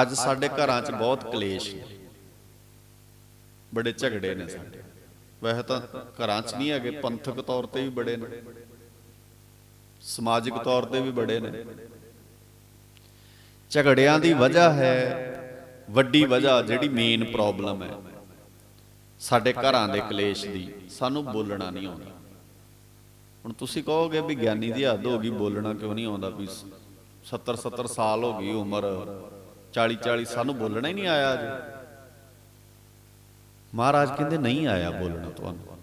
ਅੱਜ ਸਾਡੇ ਘਰਾਂ 'ਚ ਬਹੁਤ ਕਲੇਸ਼ ਨੇ। ਬੜੇ ਝਗੜੇ ਨੇ ਸਾਡੇ। ਵੈਸੇ ਤਾਂ ਘਰਾਂ 'ਚ ਨਹੀਂ ਹੈਗੇ, ਪੰਥਕ ਤੌਰ ਤੇ ਵੀ ਬੜੇ ਨੇ। ਸਮਾਜਿਕ ਤੌਰ ਤੇ ਵੀ ਬੜੇ ਨੇ। ਝਗੜਿਆਂ ਦੀ ਵਜ੍ਹਾ ਹੈ, ਵੱਡੀ ਵਜ੍ਹਾ ਜਿਹੜੀ ਮੇਨ ਪ੍ਰੋਬਲਮ ਹੈ। ਸਾਡੇ ਘਰਾਂ ਦੇ ਕਲੇਸ਼ ਦੀ, ਸਾਨੂੰ ਬੋਲਣਾ ਨਹੀਂ ਆਉਂਦਾ। ਹੁਣ ਤੁਸੀਂ ਕਹੋਗੇ ਵੀ ਗਿਆਨੀ ਦੀ ਹੱਦ ਹੋ ਗਈ, ਬੋਲਣਾ ਕਿਉਂ ਨਹੀਂ ਆਉਂਦਾ? ਵੀ 70 70 ਸਾਲ ਹੋ ਗਈ ਉਮਰ। 40 40 ਸਾਨੂੰ ਬੋਲਣਾ ਹੀ ਨਹੀਂ ਆਇਆ ਅਜੇ। ਮਹਾਰਾਜ ਕਹਿੰਦੇ ਨਹੀਂ ਆਇਆ ਬੋਲਣਾ ਤੁਹਾਨੂੰ।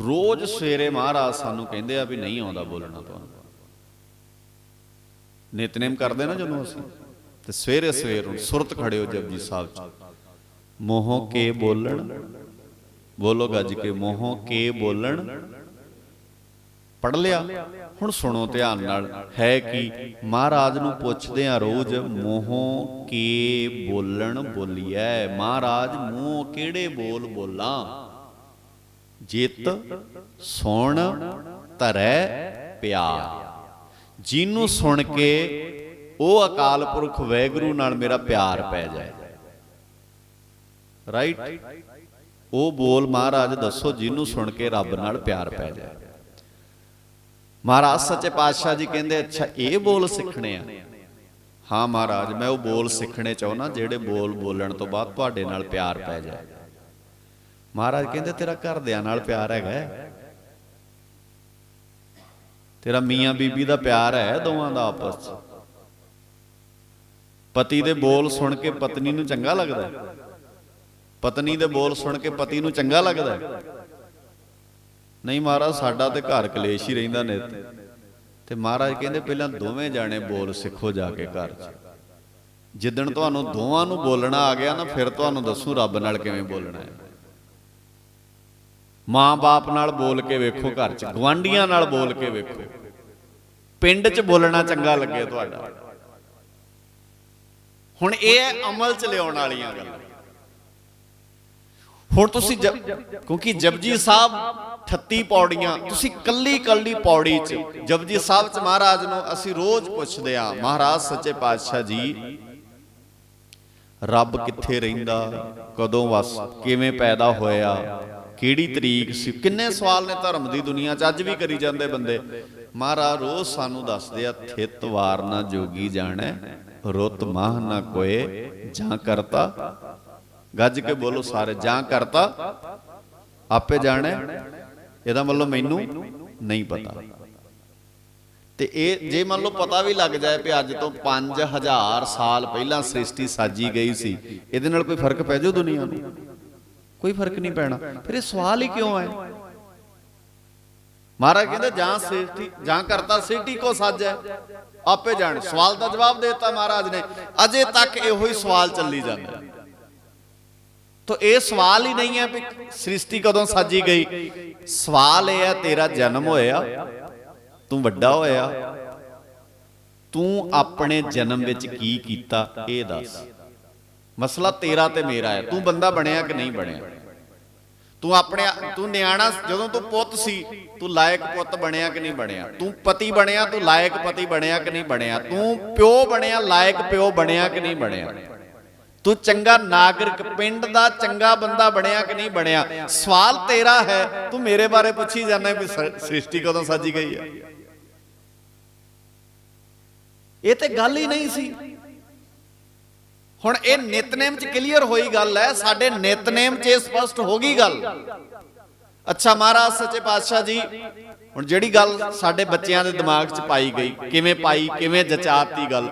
ਰੋਜ਼ ਸਵੇਰੇ ਮਹਾਰਾਜ ਸਾਨੂੰ ਕਹਿੰਦੇ ਆ ਵੀ ਨਹੀਂ ਆਉਂਦਾ ਬੋਲਣਾ ਤੁਹਾਨੂੰ। ਨਿਤਨੇਮ ਕਰਦੇ ਨਾ ਜਦੋਂ ਅਸੀਂ, ਤੇ ਸਵੇਰੇ ਸਵੇਰ ਨੂੰ ਸੁਰਤ ਖੜੇ ਹੋ ਜਪਜੀ ਸਾਹਿਬ ਚ। ਮੋਹੋਂ ਕੇ ਬੋਲਣ? ਬੋਲੋ ਗੱਜ ਕੇ, ਮੋਹੋਂ ਕੇ ਬੋਲਣ? ਪੜ ਲਿਆ। ਹੁਣ ਸੁਣੋ ਧਿਆਨ ਨਾਲ। ਹੈ ਕਿ? ਮਹਾਰਾਜ ਨੂੰ ਪੁੱਛਦੇ ਆ ਰੋਜ਼, ਮੋਹੋਂ ਕੇ ਬੋਲਣ ਬੋਲੀਐ? ਮਹਾਰਾਜ, ਮੂੰਹ ਕਿਹੜੇ ਬੋਲ ਬੋਲਾਂ? ਜਿਤ, ਸੁਣ, ਧਰੈ, ਪਿਆਰ। ਜਿਹਨੂੰ ਸੁਣ ਕੇ ਉਹ ਅਕਾਲ ਪੁਰਖ ਵੈਗੁਰੂ ਨਾਲ ਮੇਰਾ ਪਿਆਰ ਪੈ ਜਾਏ। ਰਾਈਟ ਉਹ ਬੋਲ ਮਹਾਰਾਜ, ਦੱਸੋ, ਜਿਹਨੂੰ ਸੁਣ ਕੇ ਰੱਬ ਨਾਲ ਪਿਆਰ ਪੈ ਜਾਏ। ਮਹਾਰਾਜ, ਸੱਚੇ ਪਾਤਸ਼ਾਹ ਜੀ ਕਹਿੰਦੇ, ਅੱਛਾ, ਇਹ ਬੋਲ ਸਿੱਖਣੇ ਆ। ਹਾਂ ਮਹਾਰਾਜ, ਮੈਂ ਉਹ ਬੋਲ ਸਿੱਖਣੇ ਚਾਹੁੰਦਾ, ਜਿਹੜੇ ਬੋਲ ਬੋਲਣ ਤੋਂ ਬਾਅਦ ਤੁਹਾਡੇ ਨਾਲ ਪਿਆਰ ਪੈ ਜਾਏ। ਮਹਾਰਾਜ ਕਹਿੰਦੇ, ਤੇਰਾ ਘਰਦਿਆਂ ਨਾਲ ਪਿਆਰ ਹੈਗਾ ਤੇਰਾ ਮੀਆਂ ਬੀਬੀ ਦਾ ਪਿਆਰ ਹੈ ਦੋਵਾਂ ਦਾ ਆਪਸ 'ਚ। ਪਤੀ ਦੇ ਬੋਲ ਸੁਣ ਕੇ ਪਤਨੀ ਨੂੰ ਚੰਗਾ ਲੱਗਦਾ ਪਤਨੀ ਦੇ ਬੋਲ ਸੁਣ ਕੇ ਪਤੀ ਨੂੰ ਚੰਗਾ ਲੱਗਦਾ ਨਹੀਂ ਮਹਾਰਾਜ, ਸਾਡਾ ਤੇ ਘਰ ਕਲੇਸ਼ ਹੀ ਰਹਿੰਦਾ ਨੇ। ਤੇ ਮਹਾਰਾਜ ਕਹਿੰਦੇ ਪਹਿਲਾਂ ਦੋਵੇਂ ਜਾਣੇ ਬੋਲ ਸਿੱਖੋ ਜਾ ਕੇ ਘਰ 'ਚ। ਜਿੱਦਣ ਤੁਹਾਨੂੰ ਦੋਵਾਂ ਨੂੰ ਬੋਲਣਾ ਆ ਗਿਆ ਨਾ, ਫਿਰ ਤੁਹਾਨੂੰ ਦੱਸੂ ਰੱਬ ਨਾਲ ਕਿਵੇਂ ਬੋਲਣਾ ਹੈ। ਮਾਂ-ਬਾਪ ਨਾਲ ਬੋਲ ਕੇ ਵੇਖੋ ਘਰ 'ਚ ਗਵਾਂਡੀਆਂ ਨਾਲ ਬੋਲ ਕੇ ਵੇਖੋ। ਪਿੰਡ 'ਚ ਬੋਲਣਾ ਚੰਗਾ ਲੱਗੇ ਤੁਹਾਡਾ। ਹੁਣ ਇਹ ਹੈ ਅਮਲ 'ਚ ਲਿਆਉਣ ਵਾਲੀਆਂ ਗੱਲਾਂ। ਹੁਣ ਤੁਸੀਂ ਕਿਉਂਕਿ ਜਪਜੀ ਸਾਹਿਬ 38 ਪੌੜੀਆਂ ਤੁਸੀਂ ਕੱਲੀ ਕੱਲੀ ਪੌੜੀ 'ਚ। ਜਪਜੀ ਸਾਹਿਬ 'ਚ ਮਹਾਰਾਜ ਨੂੰ ਅਸੀਂ ਰੋਜ਼ ਪੁੱਛਦੇ ਆ ਮਹਾਰਾਜ ਸੱਚੇ ਪਾਤਸ਼ਾਹ ਜੀ ਰੱਬ ਕਿੱਥੇ ਰਹਿੰਦਾ? ਕਦੋਂ ਵਸ? ਕਿਵੇਂ ਪੈਦਾ ਹੋਇਆ? ਕਿਹੜੀ ਤਰੀਕ ਸੀ? ਕਿੰਨੇ ਸਵਾਲ ਨੇ ਧਰਮ ਦੀ ਦੁਨੀਆ 'ਚ ਅੱਜ ਵੀ ਕਰੀ ਜਾਂਦੇ ਬੰਦੇ। ਮਹਾਰਾਜ ਰੋਜ਼ ਸਾਨੂੰ ਦੱਸਦੇ ਆ ਥਿਤ ਵਾਰ ਨਾ ਜੋਗੀ ਜਾਣੈ ਰੁੱਤ ਮਾਹ ਨਾ ਕੋਏ ਜਾਂ ਕਰਤਾ ਗੱਜ ਕੇ ਬੋਲੋ ਸਾਰੇ ਜਾਂ ਕਰਤਾ ਆਪੇ ਜਾਣੈ। ਇਹਦਾ ਮਤਲਬ ਮੈਨੂੰ ਨਹੀਂ ਪਤਾ। ਤੇ ਇਹ ਜੇ ਮੰਨ ਲਓ ਪਤਾ ਵੀ ਲੱਗ ਜਾਏ ਵੀ ਅੱਜ ਤੋਂ 5000 ਸਾਲ ਪਹਿਲਾਂ ਸ੍ਰਿਸ਼ਟੀ ਸਾਜੀ ਗਈ ਸੀ। ਇਹਦੇ ਨਾਲ ਕੋਈ ਫ਼ਰਕ ਪੈ ਜਾਊ ਦੁਨੀਆ ਨੂੰ? ਕੋਈ ਫ਼ਰਕ ਨਹੀਂ ਪੈਣਾ। ਫਿਰ ਇਹ ਸਵਾਲ ਹੀ ਕਿਉਂ ਹੈ ਮਹਾਰਾਜ ਕਹਿੰਦੇ ਜਾਂ ਸ੍ਰਿਸ਼ਟੀ ਜਾਂ ਕਰਤਾ ਸ੍ਰਿਸ਼ਟੀ ਕੋ ਸਾਜੈ ਆਪੇ ਜਾਣ। ਸਵਾਲ ਦਾ ਜਵਾਬ ਦੇਤਾ ਮਹਾਰਾਜ ਨੇ। ਅਜੇ ਤੱਕ ਇਹੋ ਹੀ ਸਵਾਲ ਚੱਲੀ ਜਾਂਦਾ। ਹੈ। ਤੋ ਇਹ ਸਵਾਲ ਹੀ ਨਹੀਂ ਹੈ ਵੀ ਸ੍ਰਿਸ਼ਟੀ ਕਦੋਂ ਸਾਜੀ ਗਈ। ਸਵਾਲ ਇਹ ਹੈ, ਤੇਰਾ ਜਨਮ ਹੋਇਆ, ਤੂੰ ਵੱਡਾ ਹੋਇਆ, ਤੂੰ ਆਪਣੇ ਜਨਮ ਵਿੱਚ ਕੀ ਕੀਤਾ, ਇਹ ਦੱਸ। ਮਸਲਾ ਤੇਰਾ ਤੇ ਮੇਰਾ ਹੈ, ਤੂੰ ਬੰਦਾ ਬਣਿਆ ਕਿ ਨਹੀਂ ਬਣਿਆ? ਤੂੰ ਆਪਣੇ ਤੂੰ ਨਿਆਣਾ ਜਦੋਂ ਤੂੰ ਪੁੱਤ ਸੀ, ਤੂੰ ਲਾਇਕ ਪੁੱਤ ਬਣਿਆ ਕਿ ਨਹੀਂ ਬਣਿਆ? ਤੂੰ ਪਤੀ ਬਣਿਆ, ਤੂੰ ਲਾਇਕ ਪਤੀ ਬਣਿਆ ਕਿ ਨਹੀਂ ਬਣਿਆ? ਤੂੰ ਪਿਓ ਬਣਿਆ, ਲਾਇਕ ਪਿਓ ਬਣਿਆ ਕਿ ਨਹੀਂ ਬਣਿਆ? ਤੂੰ ਚੰਗਾ ਨਾਗਰਿਕ, ਪਿੰਡ ਦਾ ਚੰਗਾ ਬੰਦਾ ਬਣਿਆ ਕਿ ਨਹੀਂ ਬਣਿਆ? ਸਵਾਲ ਤੇਰਾ ਹੈ। ਤੂੰ ਮੇਰੇ ਬਾਰੇ ਪੁੱਛੀ ਜਾਂਦਾ ਵੀ ਸ੍ਰਿਸ਼ਟੀ ਕਦੋਂ ਸਾਜੀ ਗਈ ਹੈ ਇਹ ਤੇ ਗੱਲ ਹੀ ਨਹੀਂ ਸੀ। ਹੁਣ ਇਹ ਨਿਤਨੇਮ ਚ ਕਲੀਅਰ ਹੋਈ ਗੱਲ ਹੈ। ਸਾਡੇ ਨਿਤਨੇਮ ਚ ਇਹ ਸਪਸ਼ਟ ਹੋ ਗਈ ਗੱਲ। ਅੱਛਾ ਮਹਾਰਾਜ, ਸੱਚੇ ਪਾਤਸ਼ਾਹ ਜੀ, ਹੁਣ ਜਿਹੜੀ ਗੱਲ ਸਾਡੇ ਬੱਚਿਆਂ ਦੇ ਦਿਮਾਗ 'ਚ ਪਾਈ ਗਈ, ਕਿਵੇਂ ਪਾਈ, ਕਿਵੇਂ ਜਚਾਤੀ ਗੱਲ।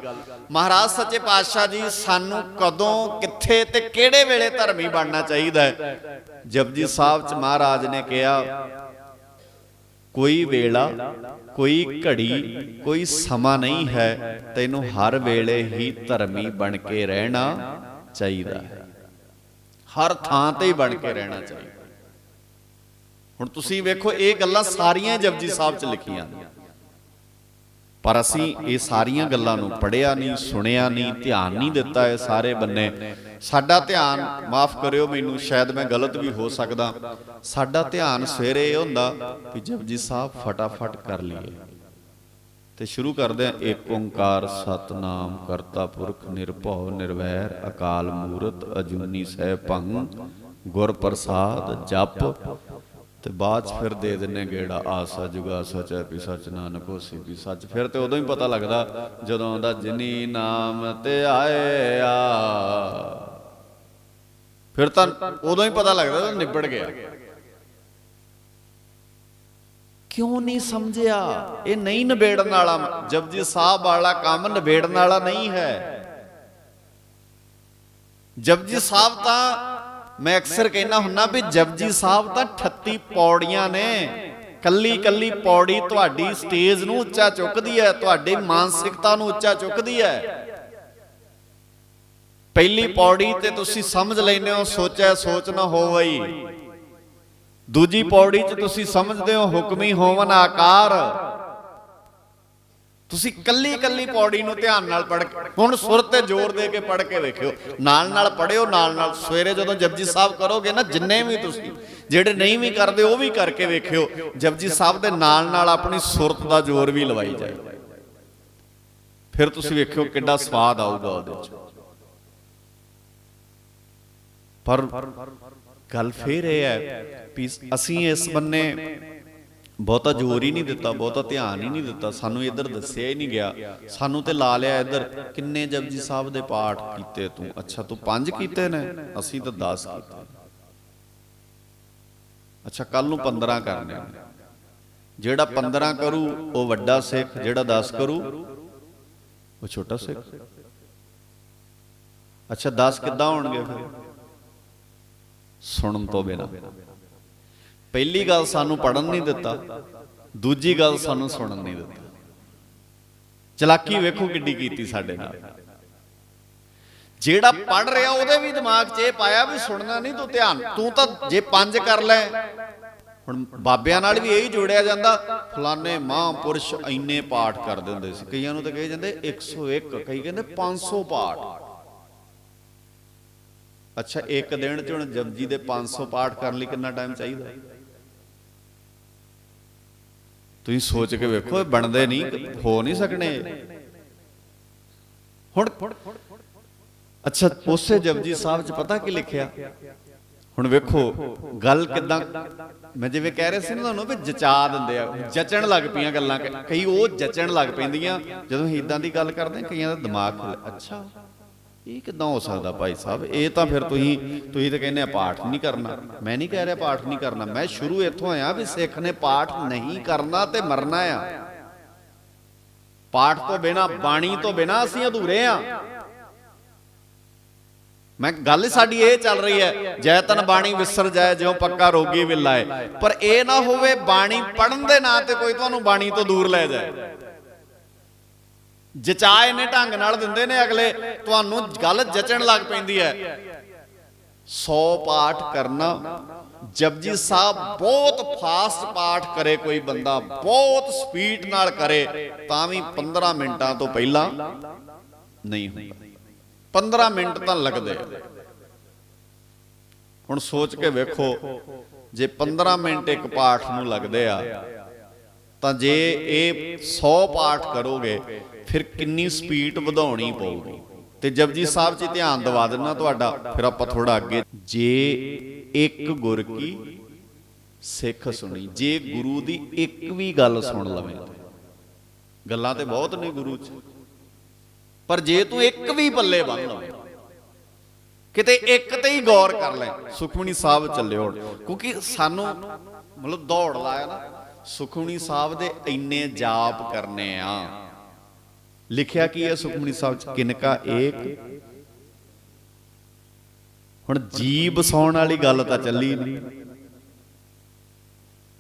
ਮਹਾਰਾਜ, ਸੱਚੇ ਪਾਤਸ਼ਾਹ ਜੀ, ਸਾਨੂੰ ਕਦੋਂ, ਕਿੱਥੇ ਤੇ ਕਿਹੜੇ ਵੇਲੇ ਧਰਮੀ ਬਣਨਾ ਚਾਹੀਦਾ ਹੈ? ਜਪਜੀ ਸਾਹਿਬ 'ਚ ਮਹਾਰਾਜ ਨੇ ਕਿਹਾ, ਕੋਈ ਵੇਲਾ, ਕੋਈ ਘੜੀ, ਕੋਈ ਸਮਾਂ ਨਹੀਂ ਹੈ, ਤੈਨੂੰ ਹਰ ਵੇਲੇ ਹੀ ਧਰਮੀ ਬਣ ਕੇ ਰਹਿਣਾ ਚਾਹੀਦਾ ਹੈ। ਹਰ ਥਾਂ ਤੇ ਹੀ ਬਣ ਕੇ ਰਹਿਣਾ ਚਾਹੀਦਾ ਹੁਣ ਤੁਸੀਂ ਵੇਖੋ, ਇਹ ਗੱਲਾਂ ਸਾਰੀਆਂ ਜਪਜੀ ਸਾਹਿਬ 'ਚ ਲਿਖੀਆਂ ਨੇ। ਪਰ ਅਸੀਂ ਇਹ ਸਾਰੀਆਂ ਗੱਲਾਂ ਨੂੰ ਪੜਿਆ ਨਹੀਂ, ਸੁਣਿਆ ਨਹੀਂ, ਧਿਆਨ ਨਹੀਂ ਦਿੱਤਾ ਇਹ ਸਾਰੇ ਬੰਨੇ। ਸਾਡਾ ਧਿਆਨ, ਮਾਫ ਕਰਿਓ ਮੈਨੂੰ, ਸ਼ਾਇਦ ਮੈਂ ਗਲਤ ਵੀ ਹੋ ਸਕਦਾ। ਸਾਡਾ ਧਿਆਨ ਸਵੇਰੇ ਇਹ ਹੁੰਦਾ ਵੀ ਜਪਜੀ ਸਾਹਿਬ ਫਟਾਫਟ ਕਰ ਲਈਏ। ਤੇ ਸ਼ੁਰੂ ਕਰਦੇ ਆ ਏਕ ਓੰਕਾਰ ਸਤਨਾਮ ਕਰਤਾ ਪੁਰਖ ਨਿਰਭਉ ਨਿਰਵੈਰ ਅਕਾਲ ਮੂਰਤ ਅਜੂਨੀ ਸਹਿ ਭੰਗ, ਗੁਰ ਪ੍ਰਸਾਦ ਜਪ ਤੇ ਬਾਅਦ 'ਚ ਫਿਰ ਦੇ ਦਿੰਨੇ ਗੇੜਾ ਆਸਾ ਜੁਗਾ, ਸਚ ਹੈ ਵੀ ਸਚ ਨਾਨਕ ਹੋਸੀ ਵੀ ਸੱਚ। ਫਿਰ ਤੇ ਉਦੋਂ ਹੀ ਪਤਾ ਲੱਗਦਾ, ਜਦੋਂ ਆਉਂਦਾ ਜਿਨੀ ਨਾਮ ਤੇ ਆਇਆ ਫਿਰ ਤਾਂ ਉਦੋਂ ਹੀ ਪਤਾ ਲੱਗਦਾ ਨਿਬੜ ਗਿਆ। ਕਿਉਂ ਨਹੀਂ ਸਮਝਿਆ? ਇਹ ਨਹੀਂ ਨਿਬੇੜਨ ਵਾਲਾ ਜਪਜੀ ਸਾਹਿਬ ਵਾਲਾ ਕੰਮ ਨਿਬੇੜਨ ਵਾਲਾ ਨਹੀਂ ਹੈ। ਜਪਜੀ ਸਾਹਿਬ ਤਾਂ ਮੈਂ ਅਕਸਰ ਕਹਿਣਾ ਹੁੰਨਾ ਵੀ ਜਪਜੀ ਸਾਹਿਬ ਤਾਂ 38 ਪੌੜੀਆਂ ਨੇ। ਕੱਲੀ ਕੱਲੀ ਪੌੜੀ ਤੁਹਾਡੀ ਸਟੇਜ ਨੂੰ ਉੱਚਾ ਚੁੱਕਦੀ ਹੈ, ਤੁਹਾਡੀ ਮਾਨਸਿਕਤਾ ਨੂੰ ਉੱਚਾ ਚੁੱਕਦੀ ਹੈ। ਪਹਿਲੀ ਪੌੜੀ ਤੇ ਤੁਸੀਂ ਸਮਝ ਲੈਂਦੇ ਹੋ, ਸੋਚਿਆ ਸੋਚ ਨਾ ਹੋਵਈ ਦੂਜੀ ਪੌੜੀ 'ਚ ਤੁਸੀਂ ਸਮਝਦੇ ਹੋ, ਹੁਕਮੀ ਹੋਵਨ ਆਕਾਰ। ਤੁਸੀਂ ਕੱਲੀ ਕੱਲੀ ਪੌੜੀ ਨੂੰ ਧਿਆਨ ਨਾਲ ਪੜ੍ਹ ਹੁਣ ਸੁਰ ਤੇ ਜ਼ੋਰ ਦੇ ਕੇ ਪੜ੍ਹ ਕੇ ਵੇਖਿਓ। ਨਾਲ ਨਾਲ ਪੜਿਓ ਨਾਲ ਨਾਲ ਸਵੇਰੇ ਜਦੋਂ ਜਪਜੀ ਸਾਹਿਬ ਕਰੋਗੇ ਨਾ ਜਿੰਨੇ ਵੀ ਤੁਸੀਂ ਜਿਹੜੇ ਨਹੀਂ ਵੀ ਕਰਦੇ ਉਹ ਵੀ ਕਰਕੇ ਵੇਖਿਓ। ਜਪਜੀ ਸਾਹਿਬ ਦੇ ਨਾਲ ਨਾਲ ਆਪਣੀ ਸੁਰਤ ਦਾ ਜ਼ੋਰ ਵੀ ਲਵਾਈ ਜਾਏ। ਫਿਰ ਤੁਸੀਂ ਵੇਖਿਓ ਕਿੰਨਾ ਸਵਾਦ ਆਊਗਾ ਉਹਦੇ 'ਚ। ਪਰ ਗੱਲ ਫੇਰ ਇਹ ਹੈ ਵੀ ਅਸੀਂ ਇਸ ਬੰਨੇ ਬਹੁਤਾ ਜ਼ੋਰ ਹੀ ਨਹੀਂ ਦਿੱਤਾ, ਬਹੁਤਾ ਧਿਆਨ ਹੀ ਨਹੀਂ ਦਿੱਤਾ। ਸਾਨੂੰ ਇੱਧਰ ਦੱਸਿਆ ਹੀ ਨਹੀਂ ਗਿਆ। ਸਾਨੂੰ ਤੇ ਲਾ ਲਿਆ ਇੱਧਰ, ਕਿੰਨੇ ਜਪਜੀ ਸਾਹਿਬ ਦੇ ਪਾਠ ਕੀਤੇ ਤੂੰ? ਅੱਛਾ, ਤੂੰ ਪੰਜ ਕੀਤੇ ਨੇ? ਅਸੀਂ ਤਾਂ 10 ਕੀਤੇ। ਅੱਛਾ ਕੱਲ ਨੂੰ 15 ਕਰਨੇ ਨੇ ਜਿਹੜਾ 15 ਕਰੂ, ਉਹ ਵੱਡਾ ਸਿੱਖ, ਜਿਹੜਾ 10 ਕਰੂ, ਉਹ ਛੋਟਾ ਸਿੱਖ। ਅੱਛਾ 10 ਕਿੱਦਾਂ ਹੋਣਗੇ ਫਿਰ? ਸੁਣਨ ਤੋਂ ਬਿਨਾ। ਪਹਿਲੀ ਗੱਲ ਸਾਨੂੰ ਪੜਨ ਨਹੀਂ ਦਿੱਤਾ, ਦੂਜੀ ਗੱਲ ਸਾਨੂੰ ਸੁਣਨ ਨਹੀਂ ਦਿੱਤਾ। ਚਲਾਕੀ ਵੇਖੋ ਕਿੱਡੀ ਕੀਤੀ ਸਾਡੇ ਨਾਲ। ਜਿਹੜਾ ਪੜ ਰਿਹਾ ਉਹਦੇ ਵੀ ਦਿਮਾਗ 'ਚ ਇਹ ਪਾਇਆ ਵੀ ਸੁਣਨਾ ਨਹੀਂ ਤੂੰ ਧਿਆਨ, ਤੂੰ ਤਾਂ ਜੇ ਪੰਜ ਕਰ ਲੈ। ਹੁਣ ਬਾਬਿਆਂ ਨਾਲ ਵੀ ਇਹੀ ਜੋੜਿਆ ਜਾਂਦਾ, ਫਲਾਣੇ ਮਹਾਂਪੁਰਸ਼ ਇੰਨੇ ਪਾਠ ਕਰਦੇ ਹੁੰਦੇ ਸੀ। ਕਈਆਂ ਨੂੰ ਤਾਂ ਕਹੇ ਜਾਂਦੇ 101 ਕਈ ਕਹਿੰਦੇ 500 ਪਾਠ। ਅੱਛਾ, ਇੱਕ ਦਿਨ ਚ ਹੁਣ ਜਪਜੀ ਦੇ 500 ਪਾਠ ਕਰਨ ਲਈ ਕਿੰਨਾ ਟਾਈਮ ਚਾਹੀਦਾ? ਤੁਸੀਂ ਸੋਚ ਕੇ ਵੇਖੋ, ਇਹ ਬਣਦੇ ਨਹੀਂ, ਹੋ ਨਹੀਂ ਸਕਣੇ। ਹੁਣ ਅੱਛਾ, ਉਸੇ ਜਪਜੀ ਸਾਹਿਬ ਚ ਪਤਾ ਕੀ ਲਿਖਿਆ? ਹੁਣ ਵੇਖੋ, ਗੱਲ ਕਿਦਾਂ ਮੈਂ ਜਿਵੇਂ ਕਹਿ ਰਿਹਾ ਸੀ ਨਾ ਤੁਹਾਨੂੰ ਵੀ ਜਚਾ ਦਿੰਦੇ ਆ, ਜਚਣ ਲੱਗ ਪਈਆਂ ਗੱਲਾਂ, ਕਈ ਉਹ ਜਚਣ ਲੱਗ ਪੈਂਦੀਆਂ, ਜਦੋਂ ਅਸੀਂ ਇਦਾਂ ਦੀ ਗੱਲ ਕਰਦੇ ਕਈਆਂ ਦਾ ਦਿਮਾਗ ਖੁੱਲ੍ਹ- ਅੱਛਾ। ਇਹ ਕਿਦਾਂ ਹੋ ਸਕਦਾ ਭਾਈ ਸਾਹਿਬ? ਇਹ ਤਾਂ ਫਿਰ ਤੁਸੀਂ ਤੁਸੀਂ ਤਾਂ ਕਹਿੰਦੇ ਆ ਪਾਠ ਨਹੀਂ ਕਰਨਾ। ਮੈਂ ਨਹੀਂ ਕਹਿ ਰਿਹਾ ਪਾਠ ਨਹੀਂ ਕਰਨਾ। ਮੈਂ ਸ਼ੁਰੂ ਇੱਥੋਂ ਆਇਆ ਵੀ ਸਿੱਖ ਨੇ ਪਾਠ ਨਹੀਂ ਕਰਨਾ ਤੇ ਮਰਨਾ ਆ। ਪਾਠ ਤੋਂ ਬਿਨਾ ਬਾਣੀ ਤੋਂ ਬਿਨਾ ਅਸੀਂ ਅਧੂਰੇ ਆ। ਮੈਂ ਗੱਲ ਸਾਡੀ ਇਹ ਚੱਲ ਰਹੀ ਹੈ ਜੈ ਤਨ ਬਾਣੀ ਵਿਸਰ ਜਾਏ ਜਿਉ ਪੱਕਾ ਰੋਗੀ ਵਿਲਾਏ। ਪਰ ਇਹ ਨਾ ਹੋਵੇ ਬਾਣੀ ਪੜਨ ਦੇ ਨਾਂ ਤੇ ਕੋਈ ਤੁਹਾਨੂੰ ਬਾਣੀ ਤੋਂ ਦੂਰ ਲੈ ਜਾਏ। ਜਚਾ ਇਹਨੇ ਢੰਗ ਨਾਲ ਦਿੰਦੇ ਨੇ ਅਗਲੇ, ਤੁਹਾਨੂੰ ਗੱਲ ਜਚਣ ਲੱਗ ਪੈਂਦੀ ਹੈ। 100 ਪਾਠ ਕਰਨਾ, ਜਪਜੀ ਸਾਹਿਬ ਬਹੁਤ ਫਾਸਟ ਪਾਠ ਕਰੇ ਕੋਈ ਬੰਦਾ, ਬਹੁਤ ਸਪੀਡ ਨਾਲ ਕਰੇ, ਤਾਂ ਵੀ 15 ਮਿੰਟਾਂ ਤੋਂ ਪਹਿਲਾਂ ਨਹੀਂ ਹੁੰਦਾ। 15 ਮਿੰਟ ਤਾਂ ਲੱਗਦੇ। ਹੁਣ ਸੋਚ ਕੇ ਵੇਖੋ, ਜੇ 15 ਮਿੰਟ ਇੱਕ ਪਾਠ ਨੂੰ ਲੱਗਦੇ ਆ, ਤਾਂ ਜੇ ਇਹ 100 ਪਾਠ ਕਰੋਗੇ ਫਿਰ ਕਿੰਨੀ ਸਪੀਡ ਵਧਾਉਣੀ ਪਊਗੀ। ਤੇ ਜਪਜੀ ਸਾਹਿਬ 'ਚ ਧਿਆਨ ਦਿਵਾ ਦੇਣਾ ਤੁਹਾਡਾ, ਫਿਰ ਆਪਾਂ ਥੋੜਾ ਅੱਗੇ। ਜੇ ਇੱਕ ਗੁਰ ਕੀ ਸਿੱਖ ਸੁਣੀ, ਜੇ ਗੁਰੂ ਦੀ ਇੱਕ ਵੀ ਗੱਲ ਸੁਣ ਲਵੇਂ। ਗੱਲਾਂ ਤੇ ਬਹੁਤ ਨੇ ਗੁਰੂ 'ਚ। ਪਰ ਜੇ ਤੂੰ ਇੱਕ ਵੀ ਪੱਲੇ ਬੰਨ ਲਵੇਂ, ਕਿਤੇ ਇੱਕ ਤੇ ਹੀ ਗੌਰ ਕਰ ਲੈ ਸੁਖਮਣੀ ਸਾਹਿਬ ਚੱਲਿਓ ਕਿਉਂਕਿ ਸਾਨੂੰ ਮਤਲਬ ਦੌੜ ਲਾਇਆ ਨਾ ਸੁਖਮਣੀ ਸਾਹਿਬ ਦੇ ਇੰਨੇ ਜਾਪ ਕਰਨੇ ਆ। ਲਿਖਿਆ ਕੀ ਹੈ ਸੁਖਮਨੀ ਸਾਹਿਬ ਚ? ਕਿਨਕਾ ਏਕ? ਹੁਣ ਜੀ ਬਸਾਉਣ ਵਾਲੀ ਗੱਲ ਤਾਂ ਚੱਲੀ ਨਹੀਂ।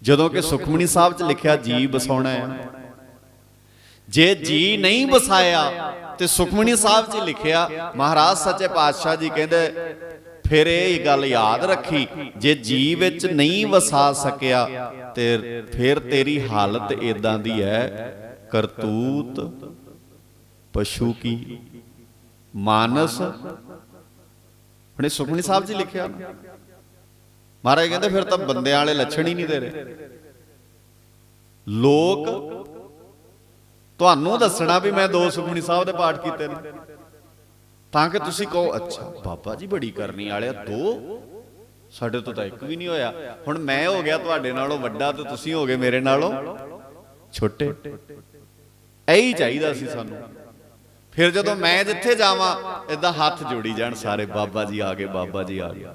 ਜਦੋਂ ਕਿ ਸੁਖਮਨੀ ਸਾਹਿਬ ਚ ਲਿਖਿਆ ਜੀ ਬਸਾਉਣਾ ਹੈ। ਜੇ ਜੀ ਨਹੀਂ ਬਸਾਇਆ ਤੇ ਸੁਖਮਨੀ ਸਾਹਿਬ 'ਚ ਲਿਖਿਆ, ਮਹਾਰਾਜ ਸੱਚੇ ਪਾਤਸ਼ਾਹ ਜੀ ਕਹਿੰਦੇ, ਫਿਰ ਇਹ ਗੱਲ ਯਾਦ ਰੱਖੀ, ਜੇ ਜੀ ਵਿੱਚ ਨਹੀਂ ਵਸਾ ਸਕਿਆ ਤੇ ਫਿਰ ਤੇਰੀ ਹਾਲਤ ਇਦਾਂ ਦੀ ਹੈ, ਕਰਤੂਤ ਪਸ਼ੂ ਕੀ? ਮਾਨਸ? ਹੁਣੇ ਸੁਖਮਨੀ ਸਾਹਿਬ ਜੀ ਲਿਖਿਆ। ਮਹਾਰਾਜ ਕਹਿੰਦੇ ਫਿਰ ਤਾਂ ਬੰਦਿਆਂ ਵਾਲੇ ਲੱਛਣ ਹੀ ਨਹੀਂ ਦੇ ਰਹੇ। ਲੋਕ, ਤੁਹਾਨੂੰ ਦੱਸਣਾ ਵੀ ਮੈਂ ਦੋ ਸੁਖਮਨੀ ਸਾਹਿਬ ਦੇ ਪਾਠ ਕੀਤੇ ਨੇ। ਤਾਂ ਕਿ ਤੁਸੀਂ ਕਹੋ, ਅੱਛਾ, ਬਾਬਾ ਜੀ ਬੜੀ ਕਰਨੀ ਵਾਲਿਆ, ਦੋ? ਸਾਡੇ ਤੋਂ ਤਾਂ ਇੱਕ ਵੀ ਨਹੀਂ ਹੋਇਆ। ਹੁਣ ਮੈਂ ਹੋ ਗਿਆ ਤੁਹਾਡੇ ਨਾਲੋਂ ਵੱਡਾ ਤੇ ਤੁਸੀਂ ਹੋ ਗਏ ਮੇਰੇ ਨਾਲੋਂ ਛੋਟੇ। ਐ ਹੀ ਚਾਹੀਦਾ ਸੀ ਸਾਨੂੰ। ਫਿਰ ਜਦੋਂ ਮੈਂ ਜਿੱਥੇ ਜਾਵਾਂ ਇਦਾਂ ਹੱਥ ਜੋੜੀ ਜਾਣ ਸਾਰੇ, ਬਾਬਾ ਜੀ ਆ ਗਏ, ਬਾਬਾ ਜੀ ਆ ਗਏ।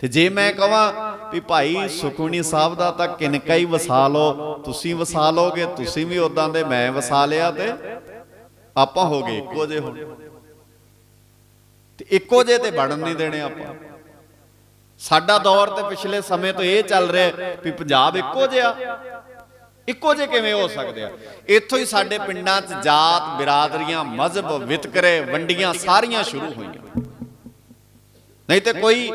ਤੇ ਜੇ ਮੈਂ ਕਹਾਂ ਵੀ ਭਾਈ ਸੁਖਮਨੀ ਸਾਹਿਬ ਦਾ ਤਾਂ ਕਿਨਕਾ ਹੀ ਵਸਾ ਲਓ, ਤੁਸੀਂ ਵਸਾ ਲੋਗੇ ਤੁਸੀਂ ਵੀ ਉਦਾਂ ਦੇ, ਮੈਂ ਵਸਾ ਲਿਆ ਤੇ ਆਪਾਂ ਹੋ ਗਏ ਇੱਕੋ ਜਿਹੇ ਹੁਣ। ਤੇ ਇੱਕੋ ਜਿਹੇ ਤੇ ਬਣਨ ਨਹੀਂ ਦੇਣੇ ਆਪਾਂ। ਸਾਡਾ ਦੌਰ ਤੇ ਪਿਛਲੇ ਸਮੇਂ ਤੋਂ ਇਹ ਚੱਲ ਰਿਹਾ ਵੀ ਪੰਜਾਬ ਇੱਕੋ ਜਿਹਾ। ਇੱਕੋ ਜਿਹੇ ਕਿਵੇਂ ਹੋ ਸਕਦੇ ਆ? ਇੱਥੋਂ ਹੀ ਸਾਡੇ ਪਿੰਡਾਂ 'ਚ ਜਾਤ ਬਿਰਾਦਰੀਆਂ, ਮਜ਼ਹਬ ਵਿਤਕਰੇ, ਵੰਡੀਆਂ ਸਾਰੀਆਂ ਸ਼ੁਰੂ ਹੋਈਆਂ। ਨਹੀਂ ਤੇ ਕੋਈ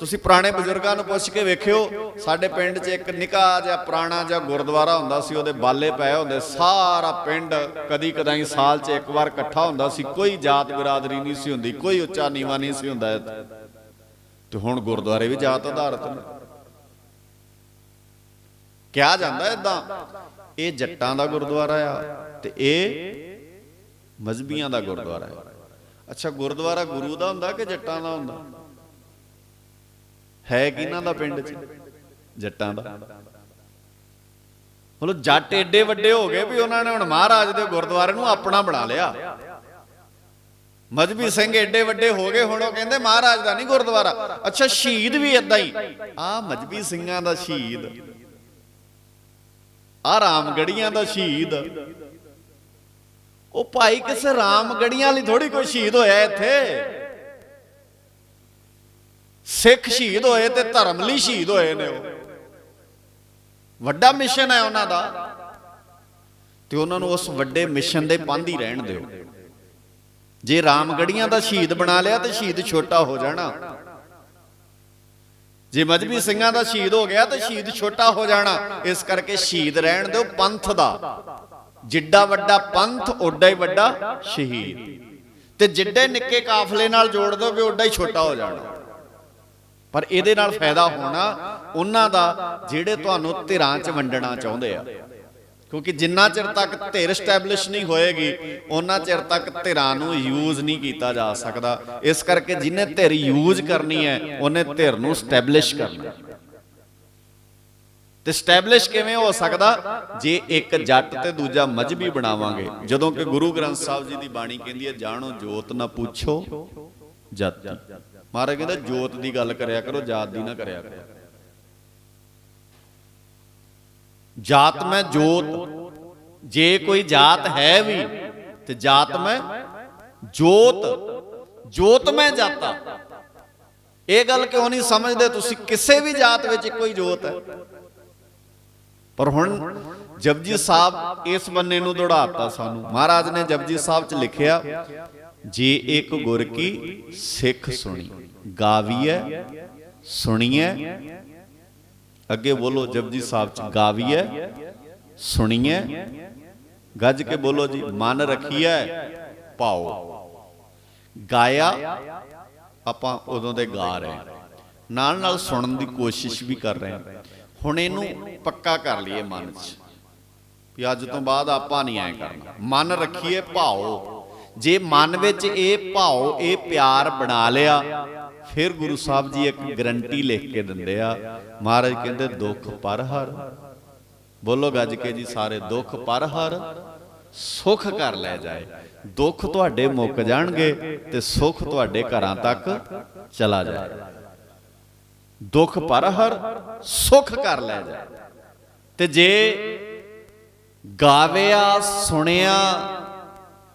ਤੁਸੀਂ ਪੁਰਾਣੇ ਬਜ਼ੁਰਗਾਂ ਨੂੰ ਪੁੱਛ ਕੇ ਵੇਖਿਓ, ਸਾਡੇ ਪਿੰਡ 'ਚ ਇੱਕ ਨਿੱਕਾ ਜਿਹਾ ਪੁਰਾਣਾ ਜਿਹਾ ਗੁਰਦੁਆਰਾ ਹੁੰਦਾ ਸੀ, ਉਹਦੇ ਬਾਲੇ ਪਏ ਹੁੰਦੇ, ਸਾਰਾ ਪਿੰਡ ਕਦੀ ਕਦਾਈ ਸਾਲ 'ਚ ਇੱਕ ਵਾਰ ਇਕੱਠਾ ਹੁੰਦਾ ਸੀ, ਕੋਈ ਜਾਤ ਬਿਰਾਦਰੀ ਨਹੀਂ ਸੀ ਹੁੰਦੀ, ਕੋਈ ਉੱਚਾ ਨੀਵਾ ਨਹੀਂ ਸੀ ਹੁੰਦਾ। ਤੇ ਹੁਣ ਗੁਰਦੁਆਰੇ ਵੀ ਜਾਤ ਆਧਾਰਿਤ ਨੇ। ਕਿਹਾ ਜਾਂਦਾ ਇਦਾਂ ਇਹ ਜੱਟਾਂ ਦਾ ਗੁਰਦੁਆਰਾ ਆ ਤੇ ਇਹ ਮਜ਼ਬੀਆਂ ਦਾ ਗੁਰਦੁਆਰਾ ਹੈ ਅੱਛਾ, ਗੁਰਦੁਆਰਾ ਗੁਰੂ ਦਾ ਹੁੰਦਾ ਕਿ ਜੱਟਾਂ ਦਾ ਹੁੰਦਾ? ਹੈ ਕਿਹਨਾਂ ਦਾ ਪਿੰਡ 'ਚ? ਜੱਟਾਂ ਦਾ। ਮਤਲਬ ਜੱਟ ਏਡੇ ਵੱਡੇ ਹੋ ਗਏ ਵੀ ਉਹਨਾਂ ਨੇ ਹੁਣ ਮਹਾਰਾਜ ਦੇ ਗੁਰਦੁਆਰੇ ਨੂੰ ਆਪਣਾ ਬਣਾ ਲਿਆ। ਮਜਬੀ ਸਿੰਘ ਏਡੇ ਵੱਡੇ ਹੋ ਗਏ, ਹੁਣ ਉਹ ਕਹਿੰਦੇ ਮਹਾਰਾਜ ਦਾ ਨਹੀਂ ਗੁਰਦੁਆਰਾ। ਅੱਛਾ, ਸ਼ਹੀਦ ਵੀ ਇਦਾਂ ਹੀ। ਆ ਮਜਬੀ ਸਿੰਘਾਂ ਦਾ ਸ਼ਹੀਦ। ਆ ਰਾਮਗੜੀਆਂ ਦਾ ਸ਼ਹੀਦ। ਉਹ ਭਾਈ ਕਿਸੇ ਰਾਮਗੜੀਆਂ ਲਈ ਥੋੜੀ ਕੋਈ ਸ਼ਹੀਦ ਹੋਇਆ ਇੱਥੇ? ਸਿੱਖ ਸ਼ਹੀਦ ਹੋਏ ਤੇ ਧਰਮ ਲਈ ਸ਼ਹੀਦ ਹੋਏ ਨੇ ਉਹ। ਵੱਡਾ ਮਿਸ਼ਨ ਹੈ ਉਹਨਾਂ ਦਾ। ਤੇ ਉਹਨਾਂ ਨੂੰ ਉਸ ਵੱਡੇ ਮਿਸ਼ਨ ਦੇ ਪੰਧ ਹੀ ਰਹਿਣ ਦਿਓ। ਜੇ ਰਾਮਗੜੀਆਂ ਦਾ ਸ਼ਹੀਦ ਬਣਾ ਲਿਆ ਤੇ ਸ਼ਹੀਦ ਛੋਟਾ ਹੋ ਜਾਣਾ। ਜੇ ਮਜਬੀ ਸਿੰਘਾਂ ਦਾ ਸ਼ਹੀਦ ਹੋ ਗਿਆ ਤਾਂ ਸ਼ਹੀਦ ਛੋਟਾ ਹੋ ਜਾਣਾ। ਇਸ ਕਰਕੇ ਸ਼ਹੀਦ ਰਹਿਣ ਦਿਓ ਪੰਥ ਦਾ। ਜਿੱਡਾ ਵੱਡਾ ਪੰਥ, ਓਡਾ ਹੀ ਵੱਡਾ ਸ਼ਹੀਦ। ਤੇ ਜਿੱਡੇ ਨਿੱਕੇ ਕਾਫਲੇ ਨਾਲ ਜੋੜ ਦੋਗੇ, ਓਡਾ ਹੀ ਛੋਟਾ ਹੋ ਜਾਣਾ। ਪਰ ਇਹਦੇ ਨਾਲ ਫਾਇਦਾ ਹੋਣਾ, ਉਹਨਾਂ ਦਾ ਜਿਹੜੇ ਤੁਹਾਨੂੰ ਧਿਰਾਂ 'ਚ ਵੰਡਣਾ ਚਾਹੁੰਦੇ ਆ। ਕਿਉਂਕਿ ਜਿੰਨਾ ਚਿਰ ਤੱਕ ਧਿਰ ਸਟੈਬਲਿਸ਼ ਨਹੀਂ ਹੋਏਗੀ ਉਹਨਾਂ ਚਿਰ ਤੱਕ ਧਿਰਾਂ ਨੂੰ ਯੂਜ਼ ਨਹੀਂ ਕੀਤਾ ਜਾ ਸਕਦਾ। ਇਸ ਕਰਕੇ ਜਿਹਨੇ ਧਿਰ ਯੂਜ਼ ਕਰਨੀ ਹੈ ਉਹਨੇ ਧਿਰ ਨੂੰ ਸਟੈਬਲਿਸ਼ ਕਰਨਾ ਤੇ ਸਟੈਬਲਿਸ਼ ਕਿਵੇਂ ਹੋ ਸਕਦਾ? ਜੇ ਇੱਕ ਜੱਟ ਤੇ ਦੂਜਾ ਮਜਬੀ ਬਣਾਵਾਂਗੇ। ਜਦੋਂ ਕਿ ਗੁਰੂ ਗ੍ਰੰਥ ਸਾਹਿਬ ਜੀ ਦੀ ਬਾਣੀ ਕਹਿੰਦੀ ਹੈ, ਜਾਣੋ ਜੋਤ ਨਾ ਪੁੱਛੋ, ਜਤ। ਮਹਾਰਾਜ ਕਹਿੰਦਾ, ਜੋਤ ਦੀ ਗੱਲ ਕਰਿਆ ਕਰੋ, ਜਾਤ ਦੀ ਨਾ ਕਰਿਆ ਕਰੋ। ਜਾਤ ਮੈਂ ਜੋਤ। ਜੇ ਕੋਈ ਜਾਤ ਹੈ ਵੀ, ਤੇ ਜਾਤ ਮੈਂ ਜੋਤ। ਜੋਤ ਮੈਂ ਜਾਤਾ। ਇਹ ਗੱਲ ਕਿਉਂ ਨਹੀਂ ਸਮਝਦੇ? ਤੁਸੀਂ ਕਿਸੇ ਵੀ ਜਾਤ ਵਿੱਚ ਇੱਕੋ ਹੀ ਜੋਤ ਹੈ। ਪਰ ਹੁਣ ਜਪਜੀ ਸਾਹਿਬ ਇਸ ਬੰਨੇ ਨੂੰ ਦੌੜਾਤਾ ਸਾਨੂੰ। ਮਹਾਰਾਜ ਨੇ ਜਪਜੀ ਸਾਹਿਬ 'ਚ ਲਿਖਿਆ, ਜੇ ਇੱਕ ਗੁਰ ਕੀ ਸਿੱਖ ਸੁਣੀ, ਗਾਵੀਐ, ਸੁਣੀਐ ਅੱਗੇ ਬੋਲੋ ਜਪਜੀ ਸਾਹਿਬ 'ਚ ਗਾਵੀਐ, ਸੁਣੀਐ, ਗੱਜ ਕੇ ਬੋਲੋ ਜੀ, ਮਨ ਰੱਖੀਏ ਪਾਓ। ਗਾਇਆ ਆਪਾਂ ਉਦੋਂ ਦੇ ਗਾ ਰਹੇ ਨਾਲ ਨਾਲ ਸੁਣਨ ਦੀ ਕੋਸ਼ਿਸ਼ ਵੀ ਕਰ ਰਹੇ ਹਾਂ। ਹੁਣ ਇਹਨੂੰ ਪੱਕਾ ਕਰ ਲਈਏ ਮਨ 'ਚ। ਵੀ ਅੱਜ ਤੋਂ ਬਾਅਦ ਆਪਾਂ ਨਹੀਂ ਐ ਕਰਨਾ। ਮਨ ਰੱਖੀਏ ਭਾਓ ਜੇ ਮਨ ਵਿੱਚ ਇਹ ਭਾਓ ਇਹ ਪਿਆਰ ਬਣਾ ਲਿਆ ਫਿਰ ਗੁਰੂ ਸਾਹਿਬ ਜੀ ਇੱਕ ਗਰੰਟੀ ਲਿਖ ਕੇ ਦਿੰਦੇ ਆ, ਮਹਾਰਾਜ ਕਹਿੰਦੇ, ਦੁੱਖ ਪਰ ਹਰ। ਬੋਲੋ ਗੱਜ ਕੇ ਜੀ ਸਾਰੇ, ਦੁੱਖ ਪਰ ਹਰ, ਸੁਖ ਕਰ ਲੈ ਜਾਏ। ਦੁੱਖ ਤੁਹਾਡੇ ਮੁੱਕ ਜਾਣਗੇ ਤੇ ਸੁਖ ਤੁਹਾਡੇ ਘਰਾਂ ਤੱਕ ਚਲਾ ਜਾਏ। ਦੁੱਖ ਪਰ ਹਰ, ਸੁਖ ਕਰ ਲੈ ਜਾਏ। ਤੇ ਜੇ ਗਾਵਿਆ ਸੁਣਿਆ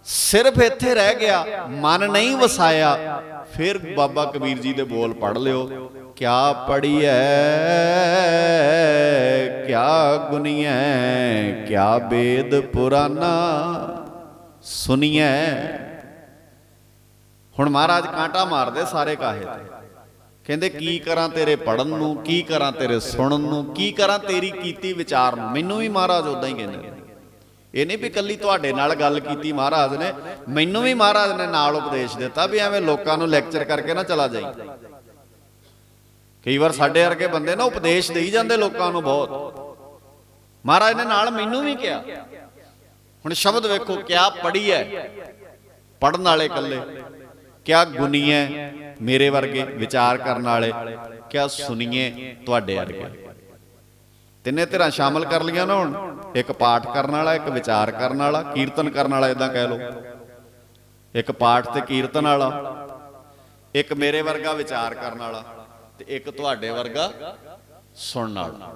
ਸਿਰਫ ਇੱਥੇ ਰਹਿ ਗਿਆ ਮਨ ਨਹੀਂ ਵਸਾਇਆ। ਫਿਰ ਬਾਬਾ ਕਬੀਰ ਜੀ ਦੇ ਬੋਲ ਪੜ ਲਿਓ। ਕਿਆ ਪੜੀਐ ਕਿਆ ਗੁਨੀਐ ਕਿਆ ਬੇਦ ਪੁਰਾਨਾ ਸੁਣੀਐ ਹੁਣ ਮਹਾਰਾਜ ਕਾਂਟਾ ਮਾਰਦੇ ਸਾਰੇ ਕਾਹੇ ਤੇ। ਕਹਿੰਦੇ ਕੀ ਕਰਾਂ ਤੇਰੇ ਪੜਨ ਨੂੰ ਕੀ ਕਰਾਂ ਤੇਰੇ ਸੁਣਨ ਨੂੰ ਕੀ ਕਰਾਂ ਤੇਰੀ ਕੀਤੀ ਵਿਚਾਰ ਨੂੰ। ਮੈਨੂੰ ਵੀ ਮਹਾਰਾਜ ਉਦਾਂ ਹੀ ਕਹਿੰਦੇ ਇਹ ਨਹੀਂ ਵੀ ਕੱਲੀ ਤੁਹਾਡੇ ਨਾਲ ਗੱਲ ਕੀਤੀ ਮਹਾਰਾਜ ਨੇ, ਮੈਨੂੰ ਵੀ ਮਹਾਰਾਜ ਨੇ ਨਾਲ ਉਪਦੇਸ਼ ਦਿੱਤਾ ਵੀ ਐਵੇਂ ਲੋਕਾਂ ਨੂੰ ਲੈਕਚਰ ਕਰਕੇ ਨਾ ਚਲਾ ਜਾਈ। ਕਈ ਵਾਰ ਸਾਡੇ ਵਰਗੇ ਬੰਦੇ ਨਾ ਉਪਦੇਸ਼ ਦੇਈ ਜਾਂਦੇ ਲੋਕਾਂ ਨੂੰ ਬਹੁਤ। ਮਹਾਰਾਜ ਨੇ ਨਾਲ ਮੈਨੂੰ ਵੀ ਕਿਹਾ। ਹੁਣ ਸ਼ਬਦ ਵੇਖੋ, ਕਿਆ ਪੜੀ ਹੈ ਪੜਨ ਵਾਲੇ ਇਕੱਲੇ। ਕਿਆ ਗੁਨੀਏ ਮੇਰੇ ਵਰਗੇ ਵਿਚਾਰ ਕਰਨ ਵਾਲੇ? ਕਿਆ ਸੁਣੀਏ ਤੁਹਾਡੇ ਵਰਗੇ? ਤਿੰਨੇ ਧਿਰਾਂ ਸ਼ਾਮਲ ਕਰ ਲੀਆਂ ਨਾ ਹੁਣ। ਇੱਕ ਪਾਠ ਕਰਨ ਵਾਲਾ, ਇੱਕ ਵਿਚਾਰ ਕਰਨ ਵਾਲਾ, ਕੀਰਤਨ ਕਰਨ ਵਾਲਾ ਇਦਾਂ ਕਹਿ ਲਓ। ਇੱਕ ਪਾਠ ਤੇ ਕੀਰਤਨ ਵਾਲਾ, ਇੱਕ ਮੇਰੇ ਵਰਗਾ ਵਿਚਾਰ ਕਰਨ ਵਾਲਾ ਤੇ ਇੱਕ ਤੁਹਾਡੇ ਵਰਗਾ ਸੁਣਨ ਵਾਲਾ।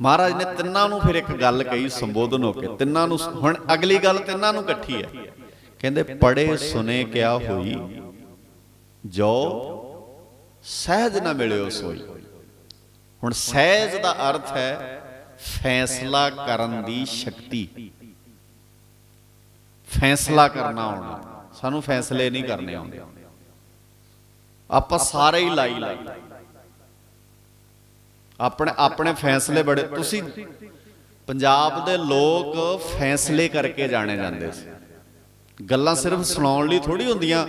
ਮਹਾਰਾਜ ਨੇ ਤਿੰਨਾਂ ਨੂੰ ਫਿਰ ਇੱਕ ਗੱਲ ਕਹੀ ਸੰਬੋਧਨ ਹੋ ਕੇ। ਤਿੰਨਾਂ ਨੂੰ ਹੁਣ ਅਗਲੀ ਗੱਲ ਤਿੰਨਾਂ ਨੂੰ ਇਕੱਠੀ ਹੈ। ਕਹਿੰਦੇ ਪੜੇ ਸੁਨੇ ਕਿਆ ਹੋਈ? ਜੋ ਸਹਿਜ ਨਾ ਮਿਲਿਓ ਸੋਈ। ਹੁਣ ਸਹਿਜ ਦਾ ਅਰਥ ਹੈ ਫੈਸਲਾ ਕਰਨ ਦੀ ਸ਼ਕਤੀ। ਫੈਸਲਾ ਕਰਨਾ ਆਉਣਾ। ਸਾਨੂੰ ਫੈਸਲੇ ਨਹੀਂ ਕਰਨੇ ਆਉਂਦੇ। ਆਪਾਂ ਸਾਰੇ ਹੀ ਲਾਈ ਲਾਈ। ਆਪਣੇ ਆਪਣੇ ਫੈਸਲੇ ਬੜੇ ਤੁਸੀਂ ਪੰਜਾਬ ਦੇ ਲੋਕ ਫੈਸਲੇ ਕਰਕੇ ਜਾਣੇ ਜਾਂਦੇ ਸੀ। ਗੱਲਾਂ ਸਿਰਫ ਸੁਣਾਉਣ ਲਈ ਥੋੜੀ ਹੁੰਦੀਆਂ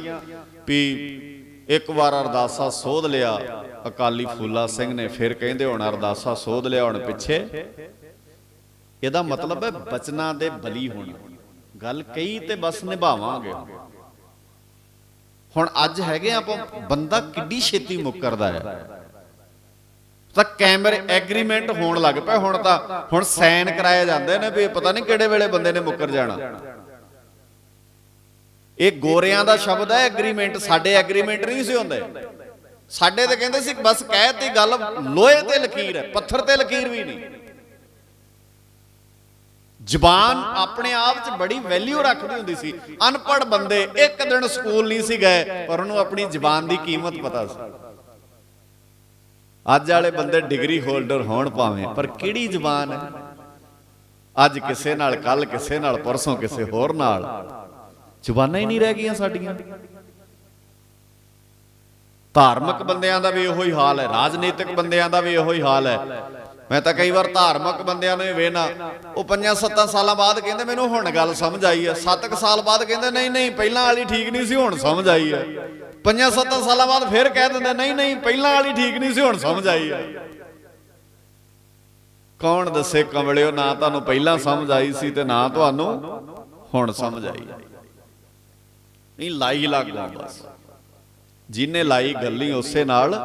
ਵੀ ਇੱਕ ਵਾਰ ਅਰਦਾਸਾ ਸੋਧ ਲਿਆ, ਅਕਾਲੀ ਫੂਲਾ ਸਿੰਘ ਨੇ ਫਿਰ ਕਹਿੰਦੇ ਹੁਣ ਅਰਦਾਸਾ ਸੋਧ ਲਿਆ ਹੁਣ ਪਿੱਛੇ। ਇਹਦਾ ਮਤਲਬ ਹੈ ਬਚਨਾਂ ਦੇ ਬਲੀ ਹੋਣਾ। ਗੱਲ ਕਹੀ ਤੇ ਬਸ ਨਿਭਾਵਾਂਗੇ। ਹੁਣ ਅੱਜ ਹੈਗੇ ਆਪਾਂ, ਬੰਦਾ ਕਿੱਡੀ ਛੇਤੀ ਮੁੱਕਰਦਾ ਹੈ। ਤਾਂ ਕੈਮਰੇ ਐਗਰੀਮੈਂਟ ਹੋਣ ਲੱਗ ਪਿਆ, ਹੁਣ ਤਾਂ, ਹੁਣ ਸਾਈਨ ਕਰਾਏ ਜਾਂਦੇ ਨੇ ਵੀ ਪਤਾ ਨਹੀਂ ਕਿਹੜੇ ਵੇਲੇ ਬੰਦੇ ਨੇ ਮੁੱਕਰ ਜਾਣਾ। ਇਹ ਗੋਰਿਆਂ ਦਾ ਸ਼ਬਦ ਹੈ ਐਗਰੀਮੈਂਟ ਸਾਡੇ ਐਗਰੀਮੈਂਟ ਨਹੀਂ ਸੀ ਹੁੰਦੇ। ਸਾਡੇ ਤੇ ਕਹਿੰਦੇ ਸੀ, ਬਸ ਕਹਿ ਤੀ ਗੱਲ, ਲੋਹੇ ਤੇ ਲਕੀਰ ਹੈ, ਪੱਥਰ ਤੇ ਲਕੀਰ ਵੀ ਨਹੀਂ। ਜ਼ਬਾਨ ਆਪਣੇ ਆਪ 'ਚ ਬੜੀ ਵੈਲਿਊ ਰੱਖਦੀ ਹੁੰਦੀ ਸੀ। ਅਨਪੜ੍ਹ ਬੰਦੇ ਇੱਕ ਦਿਨ ਸਕੂਲ ਨਹੀਂ ਸੀ ਗਏ, ਪਰ ਉਹਨੂੰ ਆਪਣੀ ਜ਼ਬਾਨ ਦੀ ਕੀਮਤ ਪਤਾ ਸੀ। ਅੱਜ ਵਾਲੇ ਬੰਦੇ ਡਿਗਰੀ ਹੋਲਡਰ ਹੋਣ ਭਾਵੇਂ, ਪਰ ਕਿਹੜੀ ਜ਼ਬਾਨ ਹੈ? ਅੱਜ ਕਿਸੇ ਨਾਲ ਕੱਲ ਕਿਸੇ ਨਾਲ, ਪਰਸੋਂ ਕਿਸੇ ਹੋਰ ਨਾਲ। ਜ਼ਬਾਨਾਂ ਹੀ ਨਹੀਂ ਰਹਿ ਗਈਆਂ ਸਾਡੀਆਂ। ਧਾਰਮਿਕ ਬੰਦਿਆਂ ਦਾ ਵੀ ਇਹੋ ਹੀ ਹਾਲ ਹੈ, ਰਾਜਨੀਤਿਕ ਬੰਦਿਆਂ ਦਾ ਵੀ ਇਹੋ ਹੀ ਹਾਲ ਹੈ। ਮੈਂ ਤਾਂ ਕਈ ਵਾਰ ਧਾਰਮਿਕ ਬੰਦਿਆਂ ਨੂੰ ਹੀ ਵੇਖਣਾ ਉਹ ਪੰਜਾਂ ਸੱਤਾਂ ਸਾਲਾਂ ਬਾਅਦ ਕਹਿੰਦੇ, ਮੈਨੂੰ ਹੁਣ ਗੱਲ ਸਮਝ ਆਈ ਹੈ। 7 ਸਾਲ ਬਾਅਦ ਕਹਿੰਦੇ, ਨਹੀਂ ਨਹੀਂ, ਪਹਿਲਾਂ ਵਾਲੀ ਠੀਕ ਨਹੀਂ ਸੀ, ਹੁਣ ਸਮਝ ਆਈ ਹੈ। ਪੰਜਾਂ ਸੱਤਾਂ ਸਾਲਾਂ ਬਾਅਦ ਫਿਰ ਕਹਿ ਦਿੰਦੇ, ਨਹੀਂ ਨਹੀਂ, ਪਹਿਲਾਂ ਵਾਲੀ ਠੀਕ ਨਹੀਂ ਸੀ, ਹੁਣ ਸਮਝ ਆਈ ਹੈ। ਕੌਣ ਦੱਸੇ ਕਮਲਿਓ ਨਾ ਤੁਹਾਨੂੰ ਪਹਿਲਾਂ ਸਮਝ ਆਈ ਸੀ ਤੇ ਨਾ ਤੁਹਾਨੂੰ ਹੁਣ ਸਮਝ ਆਈ ਨਹੀਂ, ਲਾਈ ਲੱਗਦਾ ਬਸ। ਜਿਹਨੇ ਲਾਈ ਗੱਲੀ ਉਸੇ ਨਾਲ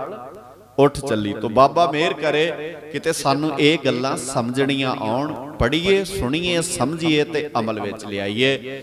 ਉੱਠ ਚੱਲੀ ਤੋਂ। ਬਾਬਾ ਮਿਹਰ ਕਰੇ ਕਿਤੇ ਸਾਨੂੰ ਇਹ ਗੱਲਾਂ ਸਮਝਣੀਆਂ ਆਉਣ, ਪੜ੍ਹੀਏ, ਸੁਣੀਏ, ਸਮਝੀਏ ਤੇ ਅਮਲ ਵਿੱਚ ਲਿਆਈਏ।